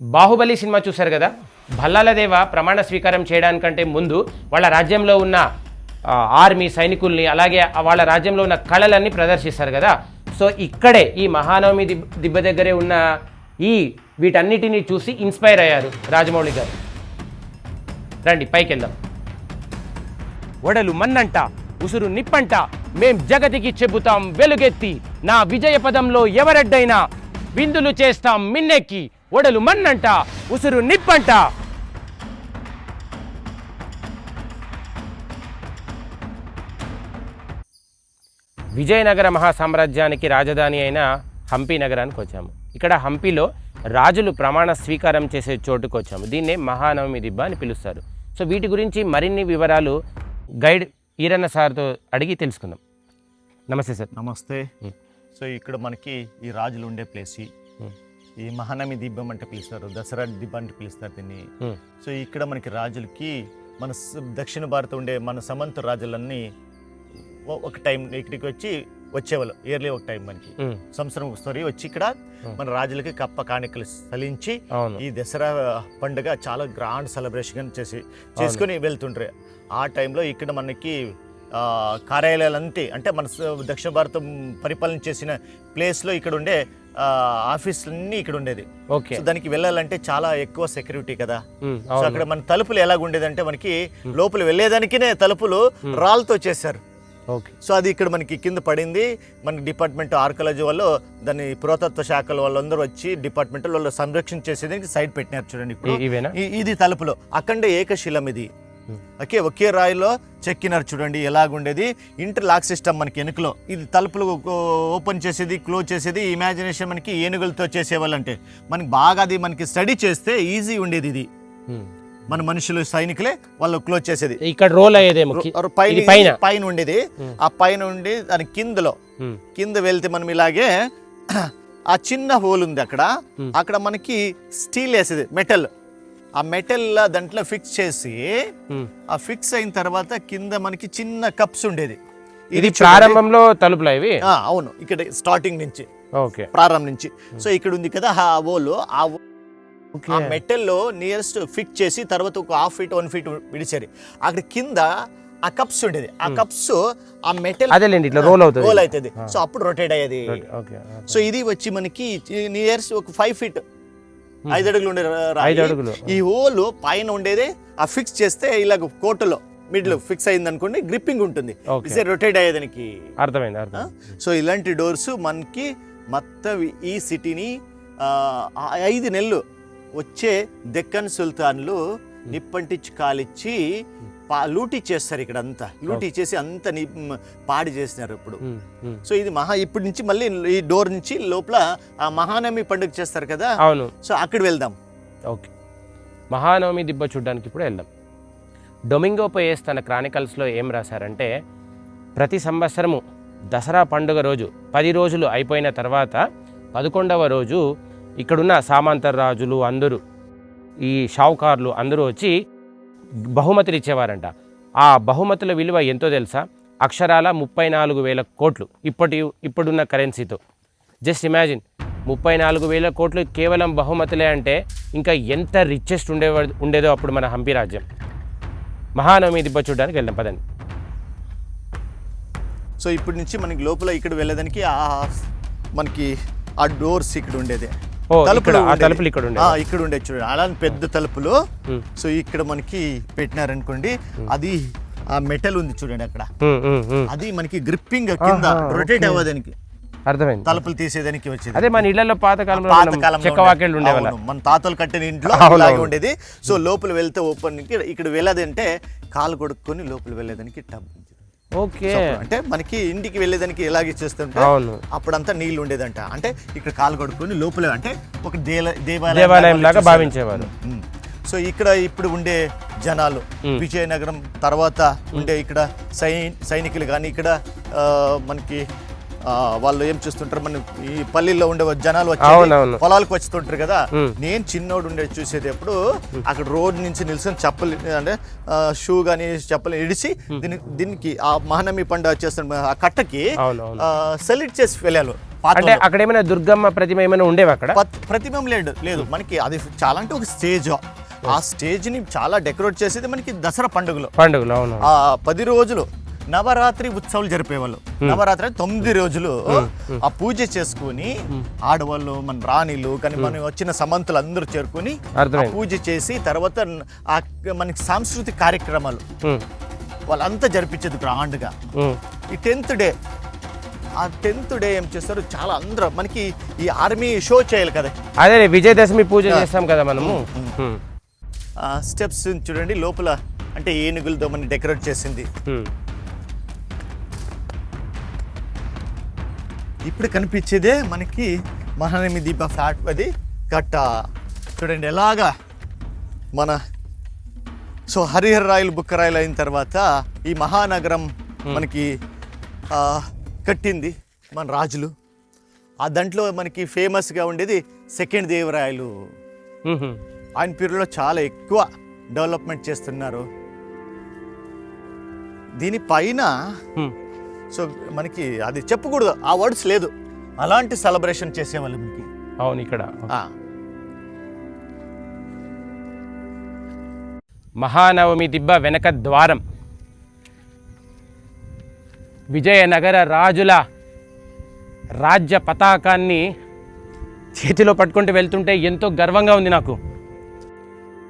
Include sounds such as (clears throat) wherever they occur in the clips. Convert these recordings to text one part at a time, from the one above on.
Baahubali cinema చూశారు కదా? భల్లాలదేవ ప్రమాణ స్వీకారం చేయడానికంటే ముందు వాళ్ళ రాజ్యంలో ఉన్న ఆర్మీ సైనికుల్ని అలాగే వాళ్ళ రాజ్యంలో ఉన్న కళలన్నీ ప్రదర్శిస్తారు కదా? సో ఇక్కడే ఈ మహానవమి దిబ్ దిబ్బ దగ్గరే ఉన్న ఈ వీటన్నిటినీ చూసి ఇన్స్పైర్ అయ్యారు రాజమౌళి గారు. రండి పైకి వెళ్దాం ఒడలు మన్నంట ఉసురు నిప్పంట మేం జగతికి చెబుతాం వెలుగెత్తి నా విజయ పదంలో ఎవరెడ్డైనా విందులు చేస్తాం మిన్నెక్కి ఒడలు మన్నంట ఉసురు నిప్పంట విజయనగర మహాసామ్రాజ్యానికి రాజధాని అయిన హంపి నగరానికి వచ్చాము. ఇక్కడ హంపిలో రాజులు ప్రమాణ స్వీకారం చేసే చోటుకు వచ్చాము. దీన్నే మహానవమి దిబ్బ అని పిలుస్తారు. సో వీటి గురించి మరిన్ని వివరాలు గైడ్ ఈరన్న సార్తో అడిగి తెలుసుకుందాం. నమస్తే సార్. నమస్తే. సో ఇక్కడ మనకి ఈ రాజులు ఉండే ప్లేస్ ఈ- మహానమి దీపం అంటే పిలుస్తారు దసరా దీపం అంటే పిలుస్తారు దీన్ని. సో ఇక్కడ మనకి రాజులకి మన దక్షిణ భారత ఉండే మన సమంత రాజులన్నీ ఒక టైం ఇక్కడికి వచ్చి వచ్చేవాళ్ళు ఇయర్లీ ఒక టైం మనకి. సంవత్సరం ఒకసారి వచ్చి ఇక్కడ. మన రాజులకి కప్ప కాணிకలు సలించి ఈ దసరా పండుగ చాలా గ్రాండ్ సెలబ్రేషన్ చేసి చేసుకొని వెళ్తుంటారు ఆ టైంలో ఇక్కడ మనకి ఆ, కార్యాలయాలు అంతే అంటే మన దక్షిణ భారతం పరిపాలన చేసిన ప్లేస్లో ఇక్కడ ఉండే ఆఫీసులన్నీ ఇక్కడ ఉండేది. ఓకే. దానికి వెళ్ళాలంటే చాలా ఎక్కువ సెక్యూరిటీ కదా. సో అక్కడ మన తలుపులు ఎలాగ ఉండేదంటే మనకి లోపల వెళ్ళేదానికినే తలుపులు రాళ్ళతో చేశారు. ఓకే. సో అది ఇక్కడ మనకి కింద పడింది. మన డిపార్ట్మెంట్ ఆర్కలాజీ వాళ్ళు దాన్ని పురాతత్వ శాఖల వాళ్ళందరూ వచ్చి డిపార్ట్మెంట్ వాళ్ళు సంరక్షణ చేసేదానికి సైడ్ పెట్టినారు చూడండి ఇప్పుడు. ఇది తలుపులో. అఖండ ఏకశిలం ఇది. ఓకే ఒకే రాయిలో చెక్కినారు చూడండి ఎలాగుండేది. ఇంటర్ లాక్ సిస్టమ్ మనకి వెనుకలో ఇది తలుపులు ఓపెన్ చేసేది క్లోజ్ చేసేది ఇమాజినేషన్ మనకి ఏనుగులతో చేసేవాళ్ళంటే. మనకి బాగా అది మనకి స్టడీ చేస్తే ఈజీ ఉండేది ఇది. మన మనుషులు సైనికులే వాళ్ళు క్లోజ్ చేసేది. ఇక్కడ రోల్ అయ్యేదేమో రో- పైన పైన. ఉండేది. ఆ పైన ఉండి దాని కిందలో. కింద వెళ్తే మనం ఇలాగే (clears throat) ఆ చిన్న హోల్ ఉంది అక్కడ. అక్కడ మనకి స్టీల్ వేసేది మెటల్. ఆ మెటల్ దాంట్లో ఫిక్స్ చేసి. ఆ ఫిక్స్ అయిన తర్వాత కింద మనకి చిన్న కప్స్ ఉండేది. ఇది. ప్రారంభంలో తలుపులా ఇవి? ఆ, అవును. ఇక్కడ స్టార్టింగ్ నుంచి ఓకే. ప్రారంభం నుంచి. సో ఇక్కడ ఉంది కదా ఆ ఓలు ఆ మెటల్లో నియరెస్ట్ ఫిక్స్ చేసి తర్వాత ఒక హాఫ్ ఫీట్ వన్ ఫీట్ విడిచారు. అక్కడ కింద ఆ కప్స్ ఉండేది. ఆ కప్స్ ఆ మెటల్ అదేలేండి ఇట్లా రోల్ అవుతుంది. రోల్ అవుతుంది. సో అప్పుడు రొటేట్ అయ్యేది. ఓకే. సో ఇది వచ్చి మనకి నియర్స్ ఒక ఫైవ్ ఫీట్ ఐదు అడుగులు ఉండే. ఐదు అడుగులు. ఈ హోల్ పైన ఉండేది ఆ ఫిక్స్ చేస్తే ఇలాగ కోటలో మిడిల్ ఫిక్స్ అయింది అనుకోండి గ్రిప్పింగ్ ఉంటుంది. ఇసే రొటేట్ అయ్యేదానికి అర్థమైంది అర్థం సో ఇలాంటి డోర్స్ మనకి మొత్తం ఈ సిటీని ఐదు నెలలు వచ్చే దెక్కన్ సుల్తాన్లు నిప్పంటించి కాలిచ్చి పా లూటీ చేస్తారు ఇక్కడ అంతా లూటీ చేసి అంత ని పాడి చేసినారు ఇప్పుడు. సో ఇది మహా ఇప్పటి నుంచి మళ్ళీ ఈ డోర్ నుంచి లోపల ఆ మహానవమి పండుగ చేస్తారు కదా? అవును. సో అక్కడ వెళ్దాం. ఓకే. మహానవమి దిబ్బ చూడ్డానికి ఇప్పుడు వెళ్దాం. డొమింగో పోయేస్ తన క్రానికల్స్లో ఏం రాశారంటే ప్రతి సంవత్సరము దసరా పండుగ రోజు పది రోజులు అయిపోయిన తర్వాత పదకొండవ రోజు ఇక్కడున్న సామంతర్ రాజులు అందరూ ఈ షావుకారులు అందరూ వచ్చి బహుమతులు ఇచ్చేవారంట. ఆ బహుమతుల విలువ ఎంతో తెలుసా? అక్షరాల ముప్పై నాలుగు వేల కోట్లు. ఇప్పటి ఇప్పుడున్న కరెన్సీతో. జస్ట్ ఇమాజిన్ ముప్పై నాలుగు వేల కోట్లు కేవలం బహుమతులే అంటే ఇంకా ఎంత రిచెస్ట్ ఉండే ఉండేదో అప్పుడు మన హంపి రాజ్యం. మహానవమి దిబ్బ చూడడానికి వెళ్దాం పదండి. సో ఇప్పటి నుంచి మనకి లోపల ఇక్కడ వెళ్ళేదానికి ఆ మనకి ఆ డోర్స్ ఇక్కడ ఉండేది. తలుపులు. తలుపులు ఇక్కడ ఇక్కడ ఉండే చూడండి అలాంటి పెద్ద తలుపులు. సో ఇక్కడ మనకి పెట్టినారనుకోండి అది ఆ మెటల్ ఉంది చూడండి అక్కడ. అది మనకి గ్రిప్పింగ్ కింద రొటేట్. అవ్వదానికి అర్థమైంది. తలుపులు తీసేదానికి వచ్చేది. అదే మన ఇళ్ళలో పాత కాలంలో పాత మనం కాలంలో చెక్క వాకిళ్ళు ఉండే- ఉండేవాళ్ళ మన తాతలు కట్టిన ఇంట్లో అవును. ఉండేది. సో లోపల వెళ్తే ఓపెన్ ఇక్కడ వెళ్ళేదంటే కాలు కొడుకొని లోపల వెళ్ళేదానికి టబ్ ఓకే. అంటే మనకి ఇంటికి వెళ్ళేదానికి ఎలాగే చేస్తుంటే అవును. అప్పుడంతా నీళ్ళు ఉండేదంట. అంటే ఇక్కడ కాలు కడుక్కొని లోపల అంటే ఒక దేవాలయం లాగా భావించేవారు. సో ఇక్కడ ఇప్పుడు ఉండే జనాలు. విజయనగరం తర్వాత ఉండే ఇక్కడ సై సైనికులు కానీ ఇక్కడ ఆ, మనకి వాళ్ళు ఏం చేస్తుంటారు? మన ఈ పల్లెల్లో ఉండే జనాలు వచ్చి. పొలాలకు వచ్చుతుంటారు కదా. నేను చిన్నోడు ఉండే చూసేది ఎప్పుడు అక్కడ రోడ్ నుంచి నిల్చొని చెప్పలు అంటే షూ కానీ చెప్పలు ఇడిచి దీని దీనికి ఆ మహానమి పండుగ చేస్తున్న ఆ కట్టకి సెలెక్ట్ చేసి వెళ్ళాను. అంటే అక్కడ ఏమైనా దుర్గమ్మ ప్రతిమ ఏమైనా ఉండేవి అక్కడ? ప్రతిబింబం లేదు లేదు. మనకి అది చాలా అంటే ఒక స్టేజ్ ఆ స్టేజ్ని చాలా డెకరేట్ చేసేది మనకి దసరా పండుగలో. పండుగలు ఆ పది రోజులు. నవరాత్రి ఉత్సవాలు జరిపేవాళ్ళు. నవరాత్రి అంటే తొమ్మిది రోజులు ఆ పూజ చేసుకుని ఆడవాళ్ళు మన రాణిలు కానీ మనం వచ్చిన సమంతులు అందరూ చేరుకుని ఆ పూజ చేసి తర్వాత ఆ మనకి సాంస్కృతిక కార్యక్రమాలు వాళ్ళంతా జరిపించేది గ్రాండ్గా. ఈ టెన్త్ డే ఆ టెన్త్ డే ఏం చేస్తారు చాలా అందరూ మనకి ఈ ఆర్మీ షో చేయాలి కదా. అదే విజయదశమి పూజ చేస్తాం కదా మనము? స్టెప్స్ చూడండి లోపల అంటే ఏనుగులతో మనం డెకరేట్ చేసింది. ఇప్పుడు కనిపించేదే మనకి మహానమి దీప ఫ్లాట్ అది కట్ట చూడండి ఎలాగా మన సో హరిహర రాయలు బుక్కరాయలు అయిన తర్వాత ఈ మహానగరం మనకి ఆ, కట్టింది మన రాజులు. ఆ దాంట్లో మనకి ఫేమస్గా ఉండేది సెకండ్ దేవరాయలు. ఆయన పీరియడ్లో చాలా ఎక్కువ డెవలప్మెంట్ చేస్తున్నారు. దీనిపైన ఉమ్. సో మనకి అది చెప్పకూడదు ఆ వర్డ్స్ లేదు. అలాంటి సెలబ్రేషన్ చేసేవాళ్ళు మనకి. అవును ఇక్కడ. మహానవమి దిబ్బ వెనక ద్వారం. విజయనగర రాజుల రాజ్య పతాకాన్ని చేతిలో పట్టుకుంటూ వెళ్తుంటే ఎంతో గర్వంగా ఉంది నాకు.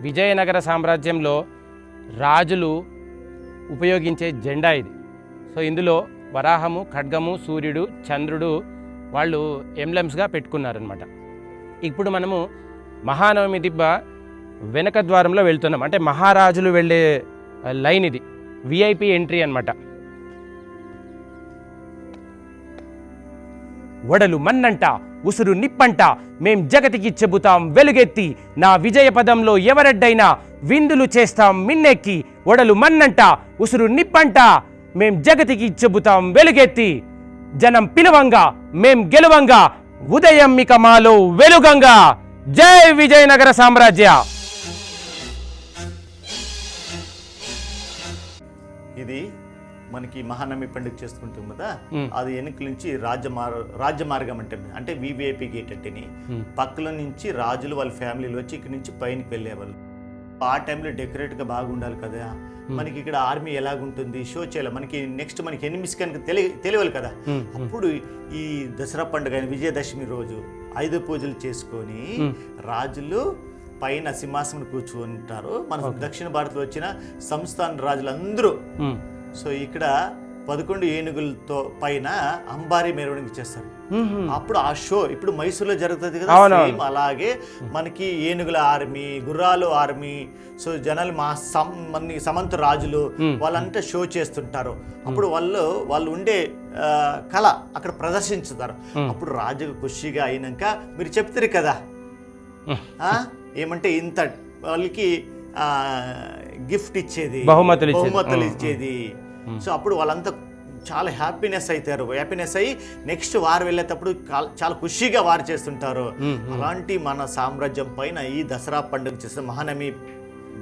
విజయనగర సామ్రాజ్యంలో రాజులు ఉపయోగించే జెండా ఇది. సో ఇందులో వరాహము ఖడ్గము సూర్యుడు చంద్రుడు వాళ్ళు ఎంబ్లమ్స్గా పెట్టుకున్నారనమాట ఇప్పుడు మనము మహానవమి దిబ్బ వెనక ద్వారంలో వెళ్తున్నాం. అంటే మహారాజులు వెళ్ళే లైన్ ఇది. విఐపి ఎంట్రీ అనమాట వడలు మన్నంట ఉసురు నిప్పంట మేం జగతికి చెబుతాం వెలుగెత్తి నా విజయ పదంలో ఎవరెడ్డైనా విందులు చేస్తాం మిన్నెక్కి వడలు మన్నంట ఉసురు నిప్పంట మేం జగతికి చెబుతాం వెలుగెత్తి. జనం పిలవంగా మేం గెలువంగా. ఉదయం ఇక మాలో వెలుగంగా. జై విజయనగర సామ్రాజ్య! ఇది మనకి మహానమి పండుగ చేసుకుంటాం కదా. అది వెనుక నుంచి రాజ్యమార్ రాజ్యమార్గం అంటే అంటే వివిఐపి గేట్ అంటేని. మ్. పక్కల నుంచి రాజులు వాళ్ళ ఫ్యామిలీలు వచ్చి ఇక్కడ నుంచి పైనకి వెళ్ళేవాళ్ళు. ఆ టైంలో డెకరేట్గా బాగుండాలి కదా. మనకి ఇక్కడ ఆర్మీ ఎలాగుంటుంది? షో చేయాలి. మనకి నెక్స్ట్ మనకి ఎనిమిస్ కనుక తెలియ తెలియాలి కదా. మ్, అప్పుడు ఈ దసరా పండుగ విజయదశమి రోజు ఐదు పూజలు చేసుకొని రాజులు పైన సింహాసనం కూర్చుంటారు. మన దక్షిణ భారత్లో వచ్చిన సంస్థాన రాజులందరూ. సో ఇక్కడ పదకొండు ఏనుగులతో పైన అంబారీ మెరవడానికి చేస్తారు. అప్పుడు ఆ షో ఇప్పుడు మైసూర్లో జరుగుతుంది కదా. సేమ్ అలాగే మనకి ఏనుగుల ఆర్మీ గుర్రాలు ఆర్మీ సో జనాలు మా సం మన సమంత రాజులు వాళ్ళంతా షో చేస్తుంటారు. అప్పుడు వాళ్ళు వాళ్ళు ఉండే కళ అక్కడ ప్రదర్శించుతారు. అప్పుడు రాజుకు ఖుషిగా అయినాక మీరు చెప్తారు కదా? ఏమంటే ఇంత వాళ్ళకి గిఫ్ట్ ఇచ్చేది బహుమతులు ఇచ్చేది. సో అప్పుడు వాళ్ళంతా చాలా హ్యాపీనెస్ అవుతారు హ్యాపీనెస్ అయ్యి నెక్స్ట్ వారు వెళ్ళేటప్పుడు చాలా ఖుషిగా వారు చేస్తుంటారు. అలాంటి మన సామ్రాజ్యం పైన ఈ దసరా పండుగ చేసిన మహానమి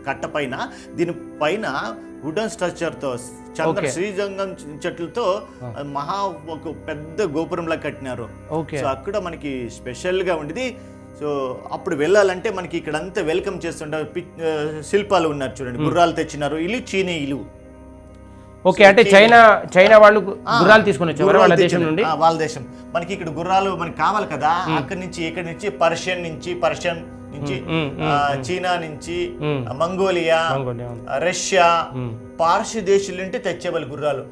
కట్ట పైన దీని పైన వుడన్ స్ట్రక్చర్తో చంద్ర. శ్రీజంగం చెట్లతో మహా ఒక పెద్ద గోపురంలా కట్టినారు. సో అక్కడ మనకి స్పెషల్గా ఉండేది. సో అప్పుడు వెళ్ళాలంటే మనకి ఇక్కడ అంతా వెల్కమ్ చేస్తుంటారు శిల్పాలు ఉన్నారు చూడండి. గుర్రాలు తెచ్చినారు. ఇల్లు చీనీ ఇల్లు ఓకే అంటే చైనా చైనా వాళ్ళు గుర్రాలు తీసుకొని వచ్చారు వాళ్ళ దేశం నుండి? వాళ్ళ దేశం. మనకి ఇక్కడ గుర్రాలు మనకి కావాలి కదా. అక్కడి నుంచి ఇక్కడి నుంచి పర్షియన్ నుంచి పర్షియన్ నుంచి చీనా నుంచి మంగోలియా రష్యా. పార్శ్వ దేశాల నుండి తెచ్చేవాళ్ళు గుర్రాలు.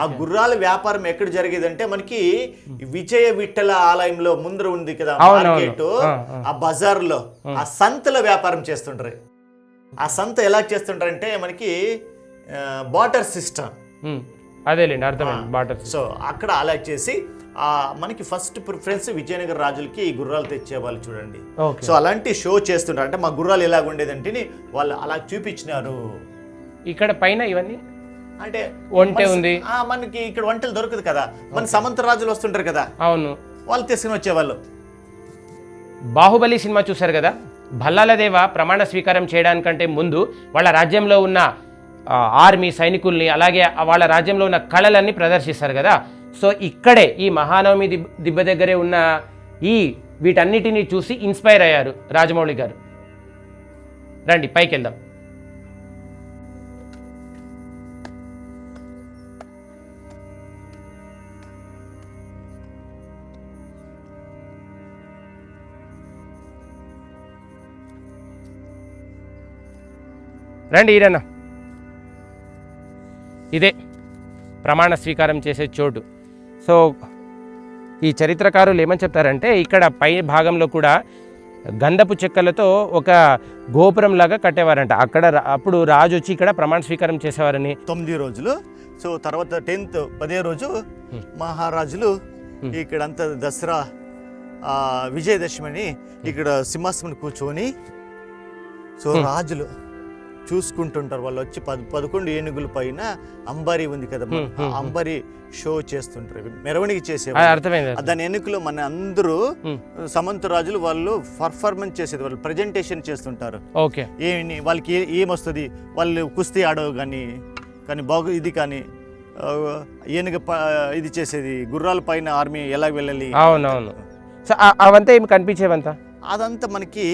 ఆ గుర్రాల వ్యాపారం ఎక్కడ జరిగేదంటే మనకి విజయ విఠల ఆలయంలో ముందర ఉంది కదా. మార్కెట్. ఆ, ఆ. ఆ బజార్లో ఆ సంతల వ్యాపారం చేస్తుంటారు. ఆ సంత ఎలా చేస్తుంటారంటే మనకి బాటర్ సిస్టమ్ అదేలేండి అర్థమైంది. బాటర్ సో అక్కడ అలా చేసి మనకి ఫస్ట్ ప్రిఫరెన్స్ విజయనగర రాజులకి ఈ గుర్రాలు తెచ్చేవాళ్ళు చూడండి. సో అలాంటి షో చేస్తుంటారు. అంటే మా గుర్రాలు ఎలాగ ఉండేదంటే వాళ్ళు అలా చూపించినారు. ఇక్కడ పైన ఇవన్నీ? అంటే ఒంటె మన- ఉంది. మనకి ఇక్కడ వంటలు దొరకదు కదా. మన సమంత రాజులు వస్తుంటారు కదా. అవును. వాళ్ళు తీసుకుని వచ్చేవాళ్ళు. బాహుబలి సినిమా చూశారు కదా? భల్లాలదేవ ప్రమాణ స్వీకారం చేయడానికంటే ముందు వాళ్ళ రాజ్యంలో ఉన్న ఆర్మీ సైనికుల్ని అలాగే వాళ్ళ రాజ్యంలో ఉన్న కళలన్నీ ప్రదర్శిస్తారు కదా. సో ఇక్కడే ఈ మహానవమి దిబ్ దిబ్బ దగ్గరే ఉన్న ఈ వీటన్నిటిని చూసి ఇన్స్పైర్ అయ్యారు రాజమౌళి గారు. రండి పైకి వెళ్దాం రండి ఈరన్న. ఇదే ప్రమాణ స్వీకారం చేసే చోటు. సో ఈ చరిత్రకారులు ఏమని చెప్తారంటే ఇక్కడ పై భాగంలో కూడా గంధపు చెక్కలతో ఒక గోపురం లాగా కట్టేవారంట. అక్కడ అప్పుడు రాజు వచ్చి ఇక్కడ ప్రమాణ స్వీకారం చేసేవారని. తొమ్మిది రోజులు. సో తర్వాత టెన్త్ పదే రోజు మహారాజులు ఇక్కడంతా దసరా ఆ, విజయదశమిని ఇక్కడ సింహాసనం కూర్చొని సో రాజులు చూసుకుంటుంటారు. వాళ్ళు వచ్చి పద పదకొండు ఏనుగుల పైన అంబారి ఉంది కదా అంబారి షో చేస్తుంటారు. మెరవణికి అర్థమైంది దాని ఎన్నికలో మన అందరూ. సమంత రాజులు వాళ్ళు పర్ఫార్మెన్స్ చేసేది వాళ్ళు ప్రజెంటేషన్ చేస్తుంటారు. ఓకే. ఏమి వాళ్ళకి ఏమొస్తుంది? వాళ్ళు కుస్తీ ఆడవు కానీ కానీ బాగు ఇది కానీ ఏనుగ ఇది చేసేది గుర్రాల పైన ఆర్మీ ఎలా వెళ్ళాలి? అవునవును. అవంతా ఏమి కనిపించేవంతా? అదంతా మనకి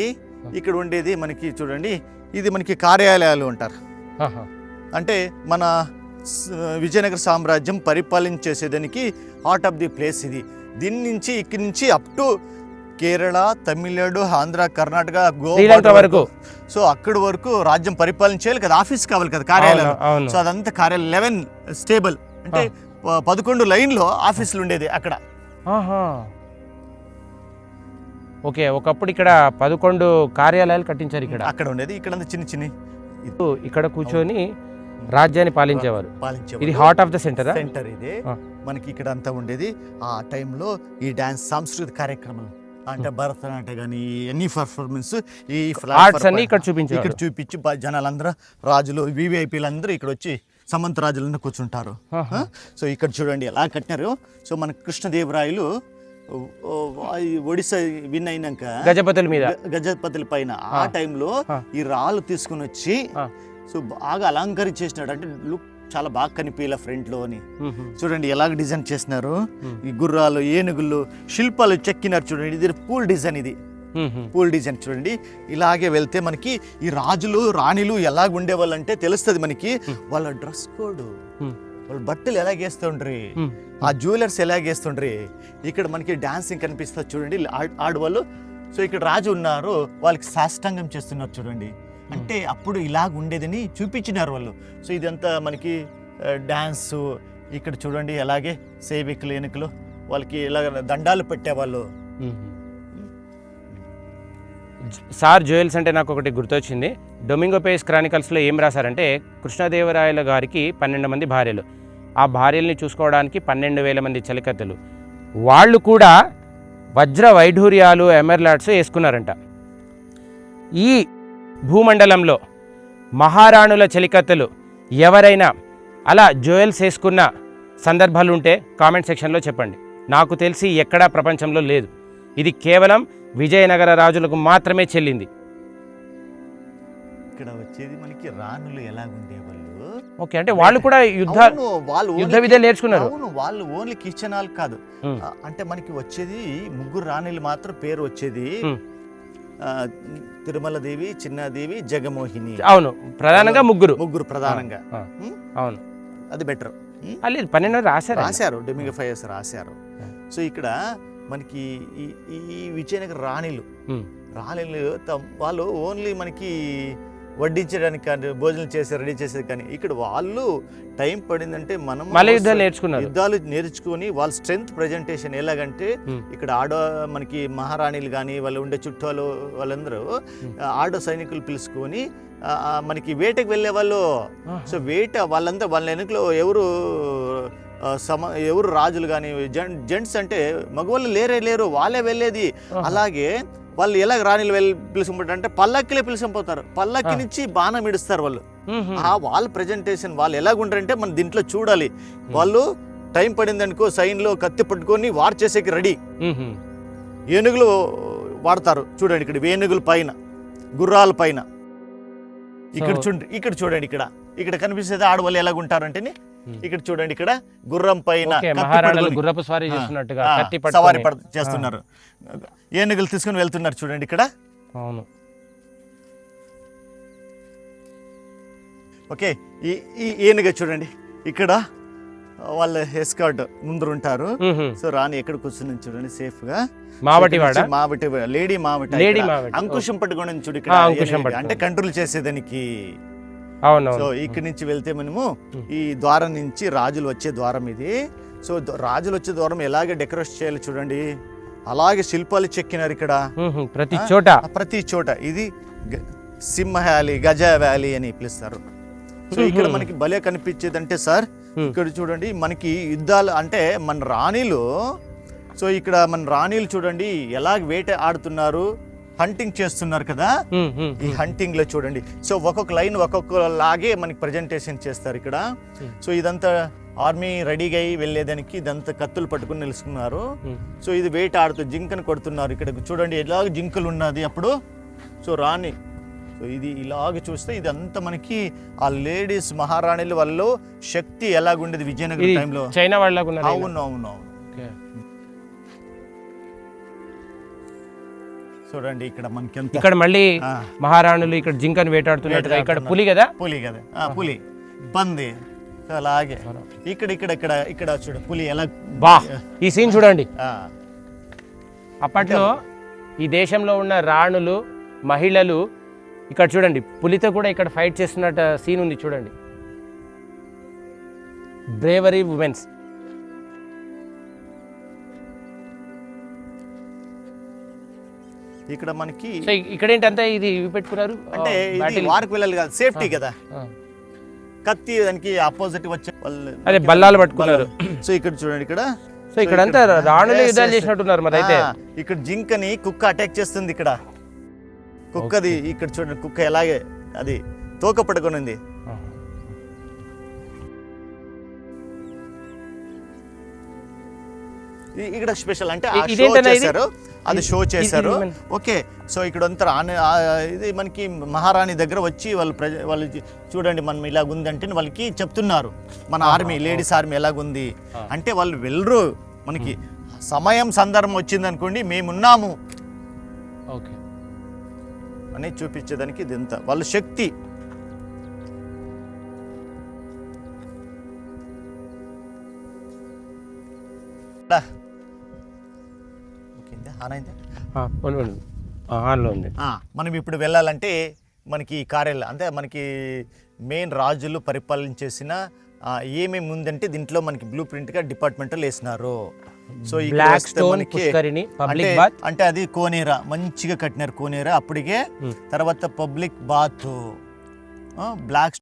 ఇక్కడ ఉండేది మనకి చూడండి ఇది మనకి కార్యాలయాలు ఆహా. అంటే మన విజయనగర సామ్రాజ్యం పరిపాలించేసేదానికి హార్ట్ ఆఫ్ ది ప్లేస్ ఇది. దీని నుంచి ఇక్కడి నుంచి అప్ టు కేరళ తమిళనాడు ఆంధ్ర కర్ణాటక గోవా వరకు. సో అక్కడి వరకు రాజ్యం పరిపాలించేయాలి కదా ఆఫీస్ కావాలి కదా కార్యాలయం. సో అదంతా కార్యాలయం లెవెన్ స్టేబుల్. అంటే పదకొండు లైన్లో ఆఫీసులు ఉండేది అక్కడ. ఓకే ఒకప్పుడు ఇక్కడ పదకొండు కార్యాలయాలు కట్టించారు ఇక్కడ. అక్కడ ఉండేది ఇక్కడ చిన్న చిన్న. ఇక్కడ కూర్చొని రాజ్యాన్ని పాలించేవారు. పాలించే ఇది హార్ట్ ఆఫ్ ద సెంటరా సెంటర్ ఇది. మనకి ఇక్కడ అంతా ఉండేది. ఆ టైంలో ఈ డాన్స్ సాంస్కృతిక కార్యక్రమాలు అంటే భరతనాట్యం కానీ ఎన్ని పర్ఫార్మెన్స్ ఈ ఆర్ట్స్ అన్ని ఇక్కడ చూపించేవారు. ఇక్కడ చూపించి జనాలందరూ రాజులు వివిఐపీలు అందరూ ఇక్కడ వచ్చి సమంత రాజులందరూ కూర్చుంటారు? సో ఇక్కడ చూడండి ఎలా కట్టినారు. సో మన కృష్ణదేవరాయలు ఒడిశా విన్ అయినాక గజపతుల మీద. గజపతుల పైన ఆ టైంలో. ఈ రాళ్ళు తీసుకుని వచ్చి. సో బాగా అలంకరించేసినాడు అంటే లుక్ చాలా బాగా కనిపించాల ఫ్రంట్లో అని. చూడండి ఎలాగ డిజైన్ చేసినారు. ఈ గుర్రాలు ఏనుగులు శిల్పాలు చెక్కినారు చూడండి. ఇది పూల్ డిజైన్ ఇది. పూల్ డిజైన్ చూడండి. ఇలాగే వెళ్తే మనకి ఈ రాజులు రాణిలు ఎలాగ ఉండేవాళ్ళు అంటే తెలుస్తుంది మనకి. వాళ్ళ డ్రెస్ కోడ్. వాళ్ళ బట్టలు ఎలాగేస్తుండ్రి మ్మ్. ఆ జ్యువెలర్స్ ఎలాగేస్తుండ్రి ఇక్కడ మనకి డాన్సింగ్ కనిపిస్తుంది చూడండి ఆడ- ఆడవాళ్ళు. సో ఇక్కడ రాజు ఉన్నారు వాళ్ళకి సాష్టాంగం చేస్తున్నారు చూడండి. అంటే అప్పుడు ఇలాగ ఉండేదని చూపించినారు వాళ్ళు. సో ఇదంతా మనకి డ్యాన్స్ ఇక్కడ చూడండి అలాగే సేవికులు ఎనుకలు వాళ్ళకి ఇలాగ దండాలు పెట్టేవాళ్ళు. సార్ జ్యువెల్స్ అంటే నాకు ఒకటి గుర్తొచ్చింది. డొమింగో పేస్ క్రానికల్స్లో ఏం రాశారంటే కృష్ణదేవరాయల గారికి పన్నెండు మంది భార్యలు. ఆ భార్యల్ని చూసుకోవడానికి పన్నెండు వేల మంది చలికత్తెలు. వాళ్ళు కూడా వజ్ర వైఢూర్యాలు ఎమర్లాడ్స్ వేసుకున్నారంట. ఈ భూమండలంలో మహారాణుల చలికత్తెలు ఎవరైనా అలా జ్యువెల్స్ వేసుకున్న సందర్భాలు ఉంటే కామెంట్ సెక్షన్లో చెప్పండి. నాకు తెలిసి ఎక్కడా ప్రపంచంలో లేదు. ఇది కేవలం విజయనగర రాజులకు మాత్రమే చెల్లింది. ఇక్కడ వచ్చేది మనకి రాణులు ఎలాగ ఓకే అంటే వాళ్ళు కూడా యుద్ధ వాళ్ళు యుద్ధ విద్యలు నేర్చుకున్నారు. అవును వాళ్ళు ఓన్లీ కిచెన్ హాల్ కాదు అంటే మనకి వచ్చేది ముగ్గురు రాణిలు మాత్రం పేరు వచ్చేది తిరుమల దేవి చిన్నాదేవి జగమోహిని. అవును ప్రధానంగా ముగ్గురు. ముగ్గురు ప్రధానంగా. అవును. అది బెటర్. లేదు పన్నెండు రాశారు. రాశారు డెమిగఫైర్స్ రాశారు. సో ఇక్కడ మనకి ఈ విజయనగర రాణిలు. రాణిలు వాళ్ళు ఓన్లీ మనకి వడ్డించడానికి కానీ భోజనం చేసి రెడీ చేసేది కానీ ఇక్కడ వాళ్ళు టైం పడిందంటే మనం మళ్ళీ యుద్ధాలు నేర్చుకున్నారు. యుద్ధాలు నేర్చుకొని వాళ్ళ స్ట్రెంగ్త్ ప్రజెంటేషన్ ఎలాగంటే ఇక్కడ ఆడ మనకి మహారాణిలు కానీ వాళ్ళు ఉండే చుట్టాలు వాళ్ళందరూ ఆడ సైనికులు పిలుచుకొని మనకి వేటకు వెళ్ళే వాళ్ళు. సో వేట వాళ్ళంతా వాళ్ళ వెనుకలో ఎవరు సమ ఎవరు రాజులు కానీ జెంట్స్ అంటే మగవాళ్ళు లేరే లేరు వాళ్ళే వెళ్ళేది. అలాగే వాళ్ళు ఎలా రాణిలు వెళ్ళి పిలుచుకుంటారు అంటే పల్లకిలే పిలుచుకుపోతారు పల్లకి ఆ. నుంచి బాణం ఇడుస్తారు వాళ్ళు. ఆ వాళ్ళ ప్రజెంటేషన్ వాళ్ళు ఎలాగుంటారంటే మనం దీంట్లో చూడాలి. వాళ్ళు టైం పడిందనుకో సైన్లో కత్తి పట్టుకొని వార్ చేసేకి రెడీ. ఏనుగులు వాడతారు. చూడండి ఇక్కడ ఏనుగుల పైన గుర్రాల పైన. ఇక్కడ చూడండి ఇక్కడ చూడండి ఇక్కడ. ఇక్కడ కనిపిస్తుంది ఆడవాళ్ళు ఎలాగుంటారంటే ఇక్కడ చూడండి ఇక్కడ గుర్రం పైన గుర్రపు స్వారీ చేస్తున్నట్టుగా సవారి చేస్తున్నారు. ఏనుగులు తీసుకుని వెళ్తున్నారు చూడండి ఇక్కడ. అవును. ఓకే ఈ ఈ ఏనుగ చూడండి. ఇక్కడ వాళ్ళ ఎస్కార్ట్ ముందర ఉంటారు. సో రాణి ఎక్కడ కూర్చుని చూడండి సేఫ్గా మావటి లేడీ మావటి లేడీ మావటి, అంకుశం పట్టుకొని ఉంది చూడు ఆ, ఇక్కడ అంకుశం ఏనుగు. అంటే. కంట్రోల్ చేసేదానికి సో ఇక్కడి నుంచి వెళ్తే మనము ఈ ద్వారం నుంచి రాజులు వచ్చే ద్వారం ఇది. సో రాజులు వచ్చే ద్వారం ఎలాగే డెకరేట్ చేయాలి చూడండి. అలాగే శిల్పాలు చెక్కినారు ఇక్కడ. ప్రతి చోట. ప్రతి చోట. ఇది సింహ వ్యాలీ గజ వ్యాలీ అని పిలుస్తారు. సో ఇక్కడ మనకి భలే కనిపించేది అంటే సార్ ఇక్కడ చూడండి మనకి యుద్ధాలు అంటే మన రాణిలు సో ఇక్కడ మన రాణిలు చూడండి ఎలా వేట ఆడుతున్నారు. హంటింగ్ చేస్తున్నారు కదా. ఈ హంటింగ్లో చూడండి. సో ఒక్కొక్క లైన్ ఒక్కొక్క లాగే మనకి ప్రజెంటేషన్ చేస్తారు ఇక్కడ. సో ఇదంతా ఆర్మీ రెడీగా అయి వెళ్ళేదానికి ఇదంతా కత్తులు పట్టుకుని నిలుచుకున్నారు మ్. సో ఇది వేట ఆడుతూ జింకను కొడుతున్నారు ఇక్కడ. చూడండి ఎలాగ జింకలు ఉన్నది అప్పుడు? సో రాణి. సో ఇది ఇలాగ చూస్తే ఇదంతా మనకి ఆ లేడీస్ మహారాణిల వల్ల శక్తి ఎలాగుండేది విజయనగరం టైంలో చైనా వాళ్ళకు అవును అవును అవును. చూడండి ఇక్కడ మనకి ఇక్కడ మళ్ళీ. మహారాణులు ఇక్కడ జింకను వేటాడుతున్నట్టుగా ఇక్కడ పులి కదా? పులి కదా. పులి. పంది సో అలాగే. ఇక్కడ ఇక్కడ ఇక్కడ ఇక్కడ చూడు పులి ఎలా బా ఈ సీన్ చూడండి. అప్పట్లో ఈ దేశంలో ఉన్న రాణులు మహిళలు ఇక్కడ చూడండి పులితో కూడా ఇక్కడ ఫైట్ చేస్తున్నట్టు సీన్ ఉంది చూడండి. బ్రేవరీ ఉమెన్స్ ఇక్కడ మనకి ఇక్కడ ఏంటంటే ఇది పెట్టుకున్నారు? అంటే ఇది. వారికి వెళ్ళాలి కదా సేఫ్టీ కదా. కత్తి దానికి ఆపోజిట్ వచ్చే అదే బల్లాలు పట్టుకున్నారు. సో ఇక్కడ చూడండి ఇక్కడ. సో ఇక్కడంతా రాణులు యుద్ధాలు చేసినట్టున్నారు మరి అయితే. ఇక్కడ జింకని కుక్క అటాక్ చేస్తుంది ఇక్కడ. కుక్కది ఇక్కడ చూడండి కుక్క ఎలాగే అది తోక ఇ- ఇక్కడ స్పెషల్ అంటే అది షో చేశారు. ఓకే సో ఇక్కడ అంతా ఇది మనకి మహారాణి దగ్గర వచ్చి వాళ్ళు ప్రజ వాళ్ళు చూడండి మనం ఇలాగ ఉందంటే వాళ్ళకి చెప్తున్నారు. మన ఆర్మీ లేడీస్ ఆర్మీ ఎలాగుంది? అంటే వాళ్ళు వెళ్ళరు మనకి. సమయం సందర్భం వచ్చింది అనుకోండి మేమున్నాము. ఓకే. అని చూపించేదానికి ఇది ఎంత వాళ్ళ శక్తి. ఆన్లో ఉంది మనం ఇప్పుడు వెళ్ళాలంటే మనకి కార్యాలయం అంటే మనకి మెయిన్ రాజులు పరిపాలించేసిన ఏమేమి ఉందంటే దీంట్లో మనకి బ్లూ ప్రింట్గా డిపార్ట్మెంటల్ వేసినారు. సో బ్లాక్ స్టోన్ పుష్కరిణి పబ్లిక్ బాత్ అంటే అది కోనేరా మంచిగా కట్టినారు కోనేరా అప్పటికే తర్వాత పబ్లిక్ బాత్ బ్లాక్